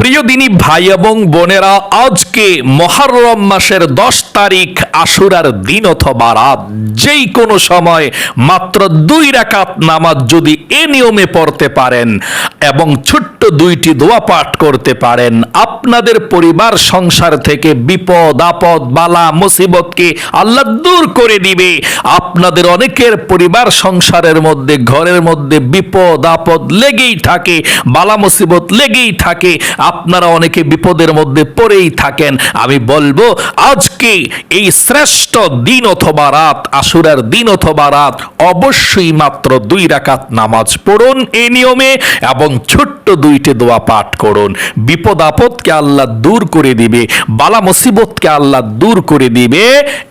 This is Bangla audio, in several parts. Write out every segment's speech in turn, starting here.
প্রিয় দিনী ভাই এবং বোনেরা, আজকে মহরম মাসের দশ তারিখ আশুরার দিন অথবা রাত, যেই কোনো সময় মাত্র দুই রাকাত নামাজ যদি এ নিয়মে পড়তে পারেন এবং ছোট্ট দুইটি দোয়া পাঠ করতে পারেন, আপনাদের পরিবার, সংসার থেকে বিপদ, আপদ, বালা, মুসিবতকে আল্লাহ দূর করে দিবে। আপনাদের অনেকের পরিবার, সংসারের মধ্যে, ঘরের মধ্যে বিপদ, আপদ লেগেই থাকে, বালা, মুসিবত লেগেই থাকে। আপনারা অনেকে বিপদের মধ্যে পড়েই থাকেন। আমি বলব, আজকে এই শ্রেষ্ঠ দিন অথবা রাত, আশুরার দিন অথবা রাত, অবশ্যই মাত্র দুই রাকাত নামাজ পড়ুন। এই নিয়মে এবং ছোট্ট দুইটি দোয়া পাঠ করুন। বিপদ আপদকে আল্লাহ দূর করে দিবে, বালা মুসিবতকে আল্লাহ দূর করে দিবে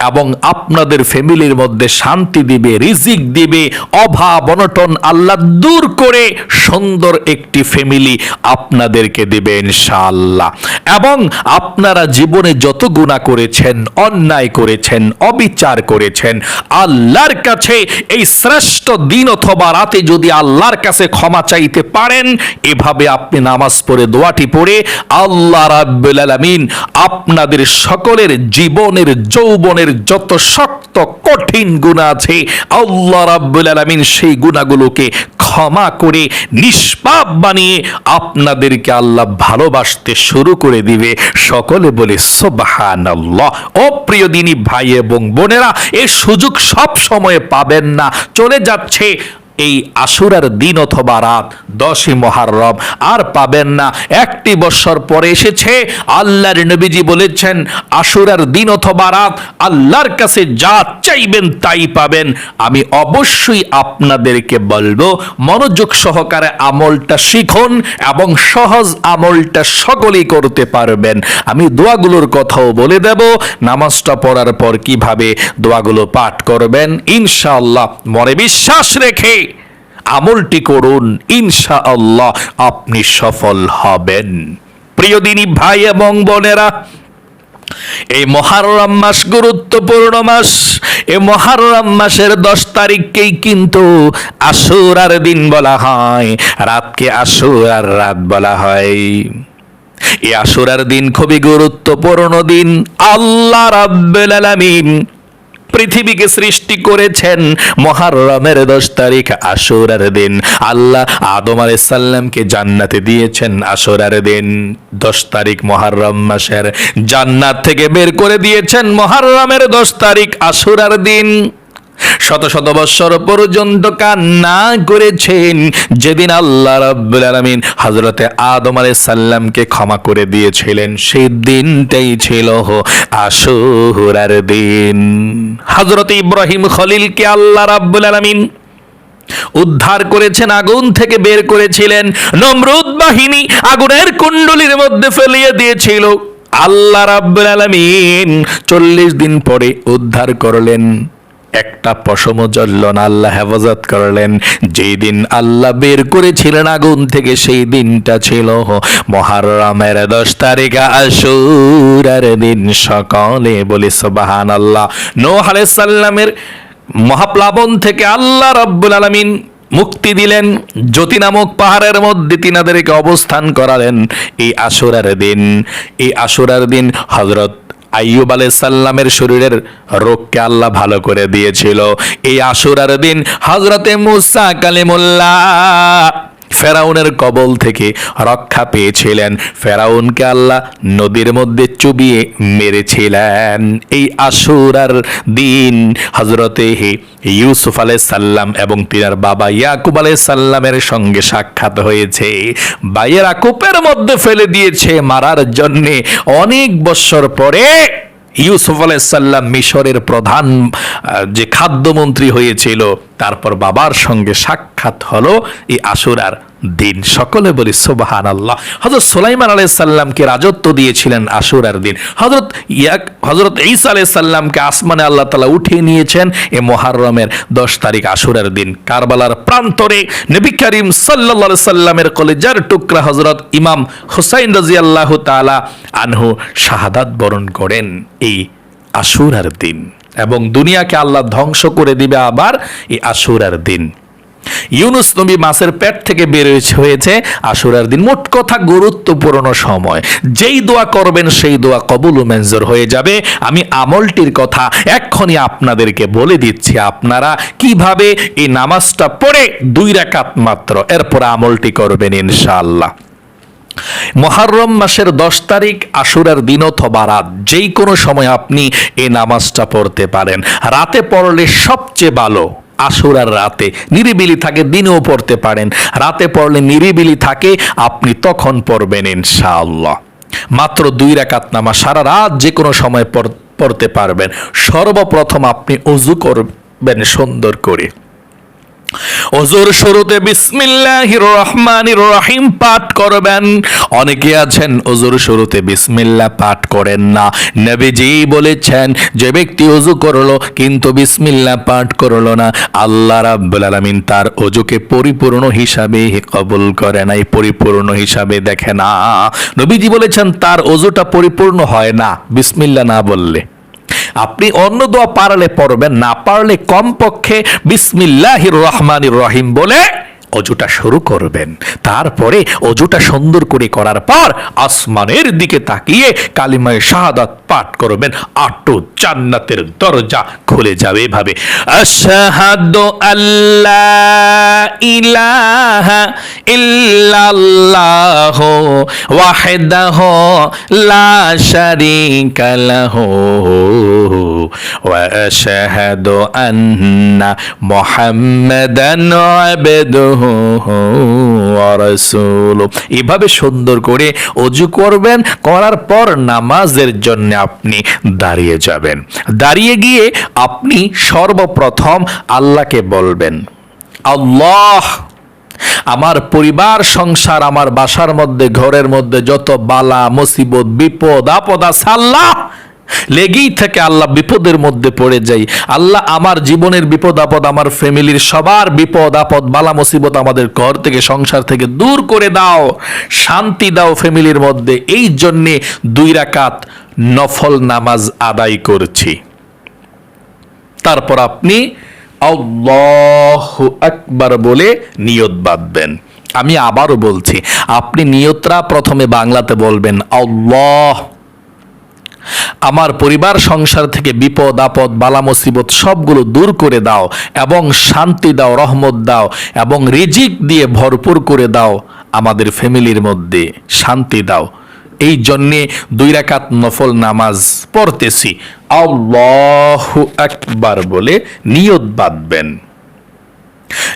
এবং আপনাদের ফ্যামিলির মধ্যে শান্তি দিবে, রিজিক দিবে, অভাব, অনটন আল্লাহ দূর করে সুন্দর একটি ফ্যামিলি আপনাদেরকে দেবে ইনশাআল্লাহ। এবং আপনারা জীবনে যত গুণা করেছেন, অন্যায় করেছেন, অবিচার করেছেন, আল্লাহর কাছে এই শ্রেষ্ঠ দিন অথবা রাতে যদি আল্লাহর কাছে ক্ষমা চাইতে পারেন, এভাবে আপনি নামাজ পড়ে, দোয়াটি পড়ে, আল্লাহ রাব্বুল আলামিন আপনাদের সকলের জীবনের, যৌবনের যত শক্ত, কঠিন গুণা আছে, আল্লাহ রাব্বুল আলামিন সেই গুণাগুলোকে ক্ষমা করে, নিষ্পাপ বানিয়ে আপনাদেরকে আল্লাহ ভালোবাসতে শুরু করে দিবে। সকলে বলে, সোবাহানাল্লাহ। ও প্রিয় দিনী ভাই এবং বোনেরা এই সুযোগ সব সময় পাবেন না। চলে যাচ্ছে এই আশুরার দিন অথবা রাত দশই মহারম আর পাবেন না, একটি বছর পরে এসেছে আল্লাহর নবীজি বলেছেন, আশুরার দিন অথবা রাত আল্লাহর কাছে যা চাইবেন তাই পাবেন। আমি অবশ্যই আপনাদেরকে বলব, মনোযোগ সহকারে আমলটা শিখুন এবং সহজ আমলটা সকলেই করতে পারবেন। আমি দোয়াগুলোর কথাও বলে দেব, নামাজটা পড়ার পর কীভাবে দোয়াগুলো পাঠ করবেন, ইনশাআল্লাহ। মনে বিশ্বাস রেখে আমলটি করুন ইনশা আল্লাহ আপনি সফল হবেন। প্রিয় দিনী ভাই এবং বোনেরা, এই মহারম মাস গুরুত্বপূর্ণ মাস। এই মহারম মাসের দশ তারিখকেই কিন্তু আশুরার দিন বলা হয়। রাতকে আশুরার রাত বলা হয়। এই আশুরার দিন খুবই গুরুত্বপূর্ণ দিন। আল্লাহ রাব্বুল আলামিন পৃথিবীকে সৃষ্টি করেছেন মহারমের দশ তারিখ আশুরার দিন। আল্লাহ আদম আলাইসাল্লামকে জান্নাতে দিয়েছেন আশুরার দিন। দশ তারিখ মহারম মাসের জান্নাত থেকে বের করে দিয়েছেন মহারমের দশ তারিখ আশুরার দিন। শত শত বৎসর পর্যন্ত কান্না করেছেন যেদিন আল্লাহ রাব্বুল আলামিন হযরতে আদম আলাইহিস সালামকে ক্ষমা করে দিয়েছিলেন, সেই দিনটাই ছিল আশুরার দিন। হযরত ইব্রাহিম খলিলকে আল্লাহ রাব্বুল আলামিন উদ্ধার করেছেন, আগুন থেকে বের করেছিলেন, নমরুদ বাহিনী আগুনের কুণ্ডলির মধ্যে ফেলিয়ে দিয়েছিল। আল্লাহ রাব্বুল আলামিন চল্লিশ দিন পরে উদ্ধার করলেন। একটা পশম জ্বলল না আল্লাহ হেফাজত করলেন। যেই দিন আল্লাহ বের করেছিলেন আগুন থেকে, সেই দিনটা ছিল মহারমের দশ তারিখ আশুরার দিন। সকালে বলি সুবাহান আল্লাহ আলাইহিস সাল্লামের মহাপ্লাবন থেকে আল্লাহ রাব্বুল আলামিন মুক্তি দিলেন। জ্যোতি নামক পাহাড়ের মধ্যে তিনাদেরকে অবস্থান করালেন। এই আশুরার দিন, এই আশুরার দিন হজরত আইয়ুব আলাইহিস সাল্লামের শরীরের রোগকে আল্লাহ ভালো করে দিয়েছিল। এই আশুরার দিন হজরতে মুসা কালিমুল্লাহ ফেরাউনের কবল থেকে রক্ষা পেয়েছিলেন। ফেরাউনকে আল্লাহ নদীর মধ্যে চুবিয়ে মেরেছিলেন। এই আশুরার দিন হজরতে ইউসুফ আলাই সাল্লাম এবং তিনার বাবা ইয়াকুব আলাই সাল্লামের সঙ্গে সাক্ষাৎ হয়েছে। বাইয়ের আকুপের মধ্যে ফেলে দিয়েছে মারার জন্যে। অনেক বৎসর পরে ইউসুফ আলাইসাল্লাম মিশরের প্রধান যে খাদ্যমন্ত্রী হয়েছিল তারপর বাবার সঙ্গে সাক্ষাৎ হলো এই আশুরার দিন। সকলে বলি সোবাহান আল্লাহ হজরত সোলাইমান আলাইসাল্লামকে রাজত্ব দিয়েছিলেন আশুরার দিন। হজরত ইয়াক হজরত ঈসা আলাইসাল্লামকে আসমানে আল্লাহ তালা উঠিয়ে নিয়েছেন এ মোহাররমের দশ তারিখ আশুরার দিন। কারবালার প্রান্তরে নবী করিম সাল্লা সাল্লামের কলেজার টুকরা হজরত ইমাম হুসাইন রাজি আল্লাহ তালা আনহু শাহাদাত বরণ করেন এই আশুরার দিন। এবং দুনিয়াকে আল্লাহ ধ্বংস করে দিবে আবার এই আশুরার দিন। ইউনুস নবী মাছের পেট থেকে বের হয়েছে- আশুরার দিন। মোট কথা গুরুত্বপূর্ণ সময়। যেই দোয়া করবেন সেই দোয়া কবুল মঞ্জুর হয়ে যাবে। আমি আমলটির কথা এক্ষুনি আপনাদেরকে বলে দিচ্ছি। আপনারা কীভাবে এই নামাজটা পড়ে দুই রাকাত মাত্র, এরপর আমলটি করবেন ইনশাআল্লাহ। মহারম মাসের দশ তারিখ আশুরার দিন অথবা রাত, যেই কোনো সময় আপনি এই নামাজটা পড়তে পারেন। রাতে পড়লে সবচেয়ে ভালো আশুরার রাতে। নিরিবিলি থাকে, দিনেও পড়তে পারেন। রাতে পড়লে নিরিবিলি থাকে, আপনি তখন পড়বেন ইনশাআল্লাহ। মাত্র দুই রাকাত নামাজ সারা রাত যে কোনো সময় পড়তে পারবেন। সর্বপ্রথম আপনি উজু করবেন সুন্দর করে। অজুর শুরুতে বিসমিল্লাহির রহমানির রহিম পাঠ করবেন। অনেকে আছেন অজুর শুরুতে বিসমিল্লাহ পাঠ করেন না। নবীজি বলেছেন, যে ব্যক্তি অজু করল, কিন্তু বিসমিল্লাহ পাঠ করল না, আল্লাহ রাব্বুল আলামিন তার অজুকে পরিপূর্ণ হিসাবে কবুল করে নাই, পরিপূর্ণ হিসাবে দেখে না। নবীজি বলেছেন, তার অজুটা পরিপূর্ণ হয় না বিসমিল্লাহ না বললে। আপনি অন্য দোয়া পারলে পড়বেন না পারলে কমপক্ষে বিসমিল্লাহির রহমানির রহিম বলে অজুটা শুরু করবেন। তারপরে অজুটা সুন্দর করে করার পর আসমানের দিকে তাকিয়ে কালিমায় শাহাদাত পাঠ করবেন। আটো জান্নাতের দরজা খুলে যাবে এভাবে। আশহাদু আল্লাহ ইলাহা ইল্লাল্লাহ ওয়াহদাহু লা শারীকা ওয়া আশহাদু আন্না মুহাম্মাদান আবদুহু এভাবে সুন্দর করে অজু করবেন, করার পর নামাজের জন্য আপনি দাঁড়িয়ে যাবেন। দাঁড়িয়ে গিয়ে আপনি সর্বপ্রথম আল্লাহকে বলবেন, আল্লাহ, আমার পরিবার, সংসার, আমার বাসার মধ্যে, ঘরের মধ্যে যত বালা, মুসিবত, বিপদ, আপদ আছে, আল্লাহ লেগেই থেকে আল্লাহ বিপদের মধ্যে পড়ে যাই। আল্লাহ আমার জীবনের বিপদ, আপদ, আমার ফ্যামিলির সবার বিপদ, আপদ, বালা মুসিবত আমাদের ঘর থেকে, সংসার থেকে দূর করে দাও। শান্তি দাও ফ্যামিলির মধ্যে। এই জন্যে দুই রাকাত নফল নামাজ আদায় করছি। তারপর আপনি আকবার বলে নিয়ত বাঁধবেন। আমি আবারও বলছি, আপনি নিয়তরা প্রথমে বাংলাতে বলবেন আল্লাহ। আমার পরিবার, সংসার থেকে বিপদ, আপদ, বালা, মুসিবত সবগুলো দূর করে দাও এবং শান্তি দাও, রহমত দাও এবং রিজিক দিয়ে ভরপুর করে দাও আমাদের ফ্যামিলির মধ্যে। শান্তি দাও। এই জন্যে দুই রাকাত নফল নামাজ পড়তেছি। আল্লাহ একবার বলে নিয়ত বাঁধবেন।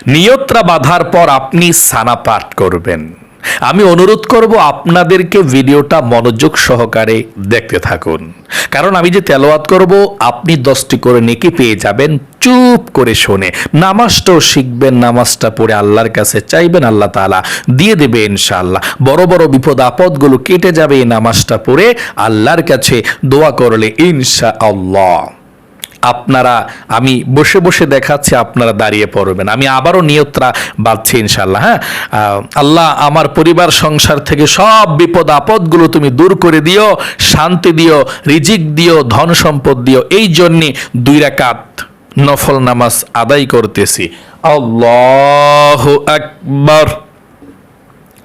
নিয়তরা বাঁধার পর আপনি সানা পাঠ করবেন। আমি অনুরোধ করব আপনাদেরকে ভিডিওটা মনোযোগ সহকারে দেখতে থাকুন। কারণ আমি যে তেলাওয়াত করব, আপনি দশটি করে নেকি পেয়ে যাবেন, চুপ করে শোনে। নামাজটাও শিখবেন, নামাজটা পড়ে আল্লাহর কাছে চাইবেন, আল্লাহ তাআলা দিয়ে দেবে ইনশাআল্লাহ। বড় বড় বিপদ আপদগুলো কেটে যাবে এই নামাজটা পড়ে আল্লাহর কাছে দোয়া করলে ইনশা আল্লাহ আপনারা, আমি বসে বসে দেখাচ্ছি, আপনারা দাঁড়িয়ে পড়বেন। আমি আবারও নিয়ত্রা বাঁধছি ইনশাল্লাহ হ্যাঁ? আল্লাহ আমার পরিবার, সংসার থেকে সব বিপদ, আপদগুলো তুমি দূর করে দিও, শান্তি দিও, রিজিক দিও, ধন সম্পদ দিও। এই জন্যে দুই রাকাত নফল নামাজ আদায় করতেছি। আল্লাহ আকবার।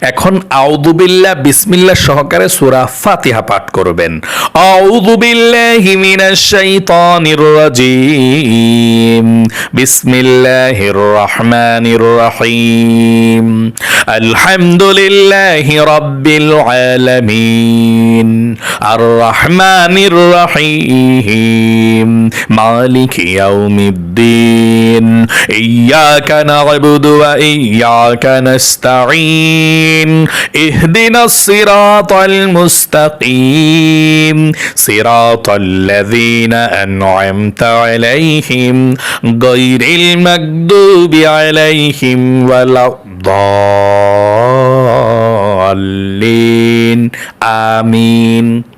এখন আউযু বিল্লাহ বিসমিল্লাহ সহকারে সুরা ফাতিহা পাঠ করবেন। আউযু বিল্লাহি মিনাশ শাইতানির রাজিম। বিসমিল্লাহির রহমানির রহিম। আলহামদুলিল্লাহি রাব্বিল আলামিন। আর রহমানির রহিম। মালিকি ইয়াউমিদ্দিন। ইয়াকা না'বুদু ওয়া ইয়াকা নাস্তাঈন। اهدنا الصراط المستقيم. صراط الذين أنعمت عليهم. غير المكذوب عليهم ولا الضالين. آمين.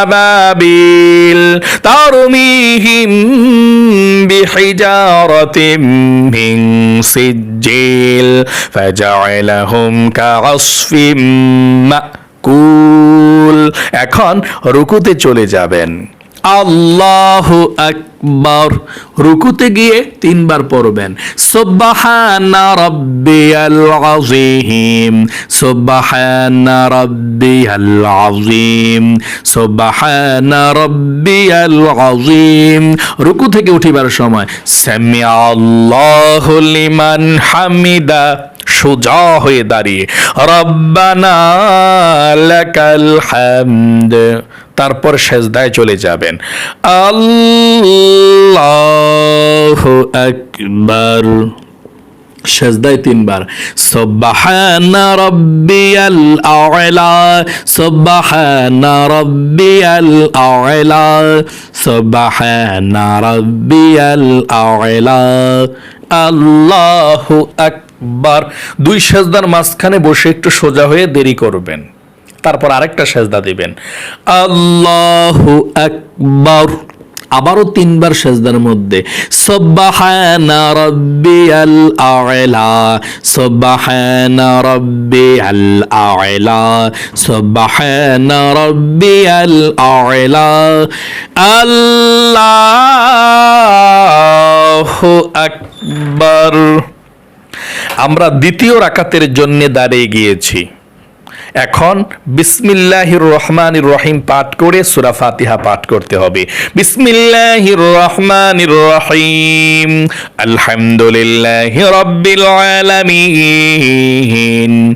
أبابيل ترميهم بحجارة من سجيل فجعلهم كعصف মাকুল এখন রুকুতে চলে যাবেন আল্লাহ আকবার। রুকুতে গিয়ে তিনবার পড়বেন। সুবহানা রাব্বিয়াল আযীম। সুবহানা রাব্বিয়াল আযীম। সুবহানা রাব্বিয়াল আযীম। রুকু থেকে উঠিবার সময় সামি আল্লাহু লিমান হামিদা। সোজা হয়ে দাঁড়িয়ে, রব্বানা লাকাল হামদ। তারপর সেজদায় চলে যাবেন। আল্লাহু সেজদায় তিনবার। সুবহানা রাব্বিয়াল আ'লা, সুবহানা রাব্বিয়াল আ'লা, সুবহানা দুই সেজদার মাঝখানে বসে একটু সোজা হয়ে দেরি করবেন। তারপর আরেকটা সেজদা দিবেন। আল্লাহু আকবার। আবারও তিনবার সেজদার মধ্যে। সব্বাহানা রাব্বিয়াল আ'লা। সব্বাহানা রাব্বিয়াল আ'লা। সব্বাহানা রাব্বিয়াল আ'লা। আল্লাহু আকবার। আমরা দ্বিতীয় রাকাতের জন্য দাঁড়িয়ে গিয়েছি। এখন বিসমিল্লাহির রহমানির রহিম পাঠ করে সুরা ফাতিহা পাঠ করতে হবে। বিসমিল্লাহির রহমানির রহিম। আলহামদুলিল্লাহি রাব্বিল আলামিন।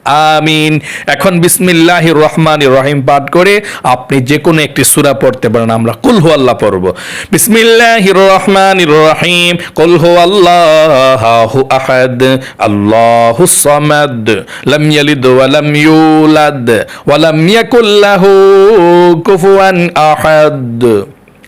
আমিন। এখন বিসমিল্লাহির রহমানির রহিম পাঠ করে আপনি যে কোনো একটি সূরা পড়তে পারেন, আমরা কুল হু আল্লাহ পড়ব। বিসমিল্লাহির রহমানির রহিম, কুল হু আল্লাহু আহাদ আল্লাহুস সামাদ, লাম ইয়ালিদ ওয়া লাম ইউলাদ, ওয়া লাম ইয়াকুল লাহু কুফুয়ান আহাদ।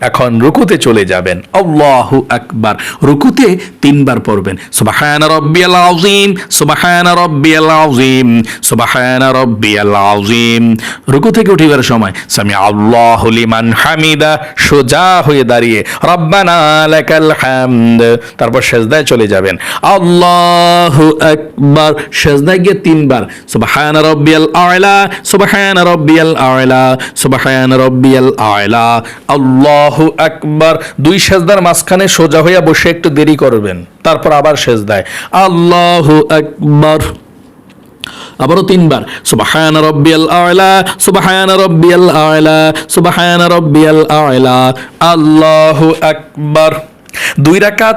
এখন রুকুতে চলে যাবেন। আল্লাহু আকবার। রুকুতে তিনবার পড়বেন। সুবহান রাব্বিয়াল আযীম, সুবহান রাব্বিয়াল আযীম, সুবহান রাব্বিয়াল আযীম। রুকু থেকে উঠিবার সময় সামি আল্লাহু লিমান হামিদা সোজা হয়ে দাঁড়িয়ে, রব্বানা লাকাল হামদ তারপর সেজদায় চলে যাবেন। আল্লাহু আকবার সেজদায় গিয়ে তিনবার, সুবহান রাব্বিয়াল আ'লা সুবহান রাব্বিয়াল আ'লা সুবহান রাব্বিয়াল আ'লা আল্লাহু আকবার। দুই সেজদার মাঝখানে সোজা হইয়া বসে একটু দেরি করবেন, তারপর আবার সেজদায়। আল্লাহু আকবার। আবারও তিনবার, সুবহান রব্বিয়াল আয়লা সুবহান রব্বিয়াল আয়লা সুবহান রব্বিয়াল আয়লা আল্লাহু আকবার। দুই রাকাত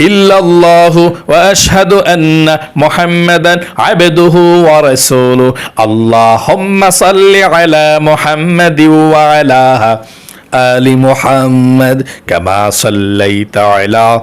إلا الله وأشهد أن محمدا عبده ورسوله اللهم صل على محمد وعلى آل محمد كما صليت على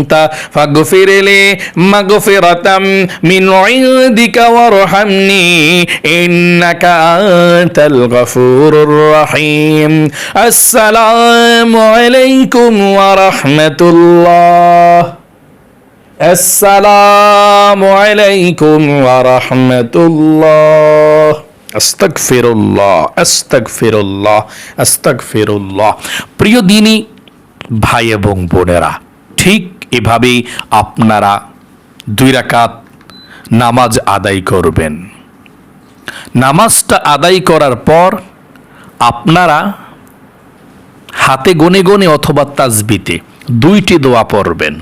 আনতা ফাগফিরলি মাগফিরাতাম মিন ইনদিকা ওয়ারহামনি, ইন্নাকা আনতাল গফুরুর রহিম। আসসালামু আলাইকুম ওয়া রাহমাতুল্লাহ আসসালামু আলাইকুম ওয়া রাহমাতুল্লাহ আস্তাগফিরুল্লাহ আস্তাগফিরুল্লাহ আস্তাগফিরুল্লাহ। প্রিয় দিনী, ভাই এবং বোনেরা, ঠিক এভাবেই আপনারা দুই রাকাত নামাজ আদায় করবেন। নামাজটা আদায় করার পর আপনারা হাতে গনে গনে অথবা তাজবিতে দুইটি দোয়া পড়বেন।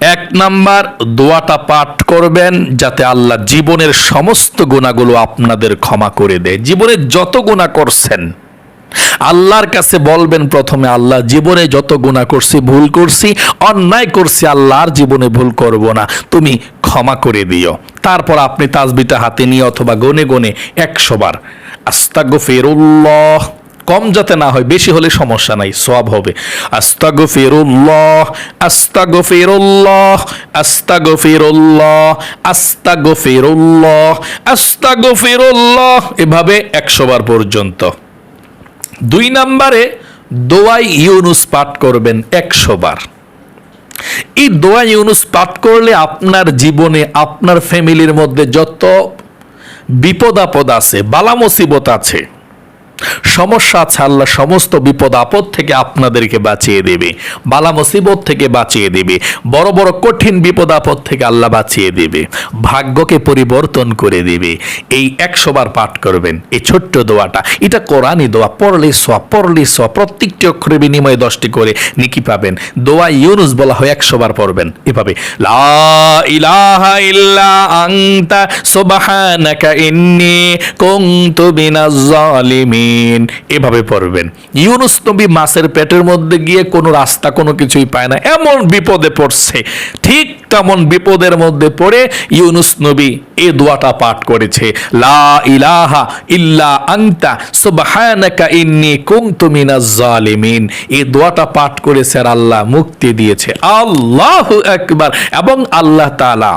এক নাম্বার, দোয়াটা পাঠ করবেন যাতে আল্লাহ জীবনের সমস্ত গুণাগুলো আপনাদের ক্ষমা করে দেয়। জীবনের যত গুণা করছেন আল্লাহর কাছে বলবেন প্রথমে, আল্লাহ, জীবনে যত গুণা করছি, ভুল করছি, অন্যায় করছি আল্লাহর জীবনে ভুল করব না। তুমি ক্ষমা করে দিও। তারপর আপনি তাজবিটা হাতে নিয়ে অথবা গনে গনে একশো বার আস্তাগো ফেরুল্লাহ কম যাতে না হয়, বেশি হলে সমস্যা নাই সব হবে। আস্তাগো ফেরুল্লাহ আস্তাগো ফেরুল্লাহ আস্তাগো ফেরুল্লাহ আস্তাগো ফেরুল্লাহ আস্তাগো ফেরুল্লাহ এভাবে একশোবার পর্যন্ত। দুই নাম্বারে দোয়াই ইউনুস পাঠ করবেন একশো বার। এই দোয়া ইউনুস পাঠ করলে আপনার জীবনে, আপনার ফ্যামিলির মধ্যে যত বিপদ আপদ আছে, বালা মুসিবত আছে সমস্যা আছে, আল্লাহ সমস্ত বিপদ আপদ থেকে আপনাদেরকে বাঁচিয়ে দেবে, বালা মুসিবত থেকে বাঁচিয়ে দেবে, বড় বড় কঠিন বিপদ আপদ থেকে আল্লাহ বাঁচিয়ে দেবে, ভাগ্যকে পরিবর্তন করে দেবে। এই একশো বার পাঠ করবেন, এই ছোট্ট দোয়াটা। এটা কোরআনই দোয়া, পড়লে সোয়া পড়লে সোয়া প্রত্যেকটি অক্ষরের বিনিময়ে দশটি করে নিকি পাবেন। দোয়া ইউনুস বলা হয়, একশো বার পড়বেন, এভাবে, লা সুবহানাকা ইন্নী কুনতু মিনাজ জালিমিন এভাবে পড়বেন। ইউনুস নবী মাছের পেটের মধ্যে গিয়ে কোনো রাস্তা কোনো কিছুই পায় না, এমন বিপদে পড়ছে। ঠিক তেমন বিপদের মধ্যে পড়ে ইউনুস নবী এই দোয়াটা পাঠ করেছে, লা ইলাহা ইল্লা আনতা, সুবহানাকা ইন্নী কুনতু মিনাজ জালিমিন। এই দোয়াটা পাঠ করেছে আর আল্লাহ মুক্তি দিয়েছে। আল্লাহু আকবার। এবং আল্লাহ তাআলা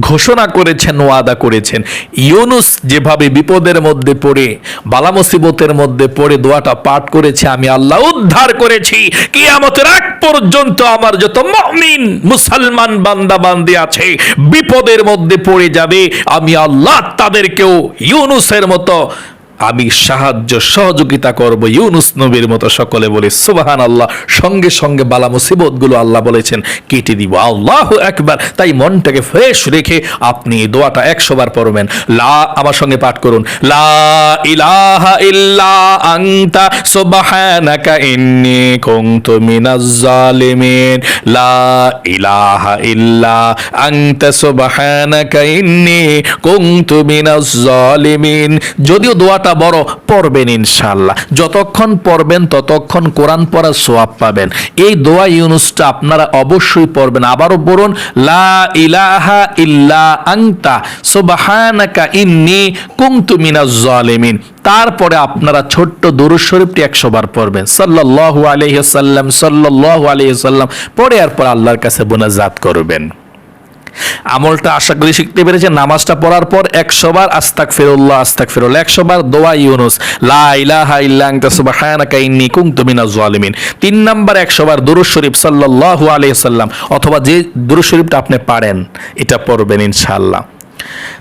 ঘোষণা করেছেন, ওয়াদা করেছেন। ইউনুস যেভাবে বিপদের মধ্যে পড়ে, বালা মুসিবতের মধ্যে পড়ে দোয়াটা পাঠ করেছে, আমি আল্লাহ উদ্ধার করেছি। কিয়ামতের আগ পর্যন্ত আমার যত মুমিন, মুসলমান বান্দা বান্দি আছে, বিপদের মধ্যে পড়ে যাবে, আমি আল্লাহ তাদেরকেও ইউনুসের মতো আমি সাহায্য সহযোগিতা করব ইউনুস নবীর মতো সকলে বলে সুবাহান আল্লাহ সঙ্গে সঙ্গে বালা মুসিবতগুলো আল্লাহ বলেছেন, কেটে দিব। আল্লাহ একবার তাই মনটাকে ফ্রেশ রেখে আপনি দোয়াটা একশোবার পড়বেন। লা, আমার সঙ্গে পাঠ করুন। লা ইলাহা ইল্লা আনতা, সুবহানাকা ইন্নী কুনতু মিনাজ জালিমিন। লা ইলাহা ইল্লা আনতা, সুবহানাকা ইন্নী কুনতু মিনাজ জালিমিন। যদিও দোয়াটা বড় পড়বেন ইনশাআল্লাহ। যতক্ষণ পড়বেন ততক্ষণ কোরআন পড়ার সোয়াব পাবেন। এই দোয়া ইউনুসটা আপনারা অবশ্যই পড়বেন। আবারও বলুন লা ইলাহা ইল্লা আনতা, সুবহানাকা ইন্নী কুনতু মিনাজ জালিমিন। তারপরে আপনারা ছোট্ট দুরুদ শরীফটি একশো বার পড়বেন। সাল্লাল্লাহু আলাইহি সাল্লাম সাল্লাল্লাহু আলাইহি সাল্লাম পরে আর পর আল্লাহর কাছে মোনাজাত করবেন। আমলটা আশা করি শিখতে পেরেছে নামাজটা পড়ার পর একশো বার আস্তাক ফেরুল্লাহ আস্তাক ফিরুল্লাহ একশো বার দোয়া ইউনুস লা জালিমিন। তিন নম্বর একশো বার দুরূদ শরীফ সাল্লাল্লাহু আলাইহি সাল্লাম অথবা যে দুরূদ শরীফটা আপনি পারেন, এটা পড়বেন ইনশাআল্লাহ।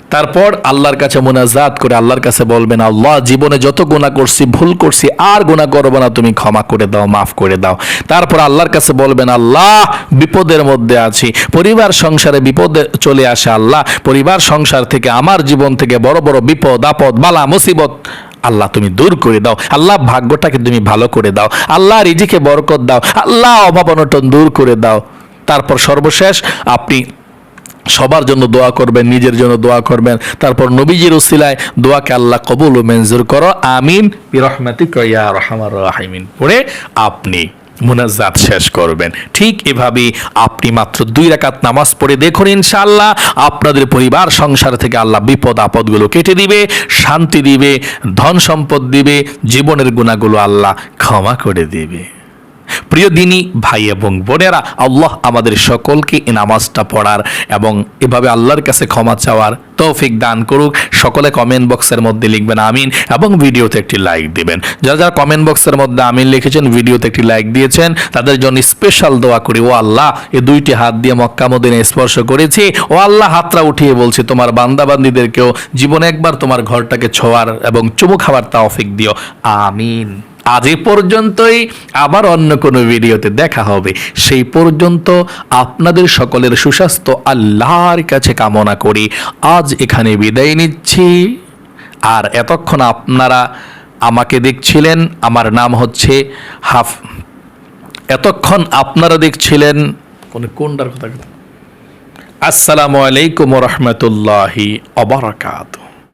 তারপর আল্লাহর কাছে মোনাজাত করে আল্লাহর কাছে বলবেন, আল্লাহ, জীবনে যত গুণা করছি, ভুল করছি, আর গুণা করব না, তুমি ক্ষমা করে দাও, মাফ করে দাও। তারপর আল্লাহর কাছে বলবেন, আল্লাহ, বিপদের মধ্যে আছি, পরিবার সংসারে বিপদে চলে আসে আল্লাহ, পরিবার সংসার থেকে, আমার জীবন থেকে বড় বড় বিপদ, আপদ, বালা, মুসিবত, আল্লাহ, তুমি দূর করে দাও। আল্লাহ, ভাগ্যটাকে তুমি ভালো করে দাও। আল্লাহ, রিজিকে বরকত দাও। আল্লাহ, অভাব অনটন দূর করে দাও। তারপর সর্বশেষ, আপনি সবার জন্য দোয়া করবেন, নিজের জন্য দোয়া করবেন। তারপর নবীজির উসিলায় দোয়াকে আল্লাহ কবুল ও মঞ্জুর করো, আমিন। রহমার রাহিমিন। পড়ে আপনি মুনাজাত শেষ করবেন। ঠিক এভাবেই আপনি মাত্র দুই রাকাত নামাজ পড়ে দেখুন ইনশাআল্লাহ, আপনাদের পরিবার, সংসার থেকে আল্লাহ বিপদ, আপদগুলো কেটে দিবে, শান্তি দিবে, ধন সম্পদ দিবে, জীবনের গুণাগুলো আল্লাহ ক্ষমা করে দিবে। প্রিয় দিনী, ভাই এবং বোনেরা, আল্লাহ আমাদের সকলকে এই নামাজটা পড়ার এবং এভাবে আল্লাহর কাছে ক্ষমা চাওয়ার তৌফিক দান করুক। সকলে কমেন্ট বক্সের মধ্যে লিখবেন আমিন এবং ভিডিওতে একটি লাইক দিবেন। যারা যারা কমেন্ট বক্সের মধ্যে আমিন লিখেছেন, ভিডিওতে একটি লাইক দিয়েছেন, তাদের জন্য স্পেশাল দোয়া করি। ও আল্লাহ, এ দুইটি হাত দিয়ে মক্কা মদিনে স্পর্শ করেছি। ও আল্লাহ, হাতরা উঠিয়ে বলছি, তোমার বান্দাবান্দিদেরকেও জীবনে একবার তোমার ঘরটাকে ছোঁয়ার এবং চুমু খাবার তৌফিক দিও। আমিন। আজ এ পর্যন্তই। আবার অন্য কোনো ভিডিওতে দেখা হবে। সেই পর্যন্ত আপনাদের সকলের সুস্বাস্থ্য, আল্লাহর কাছে কামনা করি। আজ এখানে বিদায় নিচ্ছি। আর এতক্ষণ আপনারা আমাকে দেখছিলেন, আমার নাম হচ্ছে হাফ, এতক্ষণ আপনারা দেখছিলেন, কোন কোনটার কথা? আসসালামু আলাইকুম রহমতুল্লাহি অবরাকাত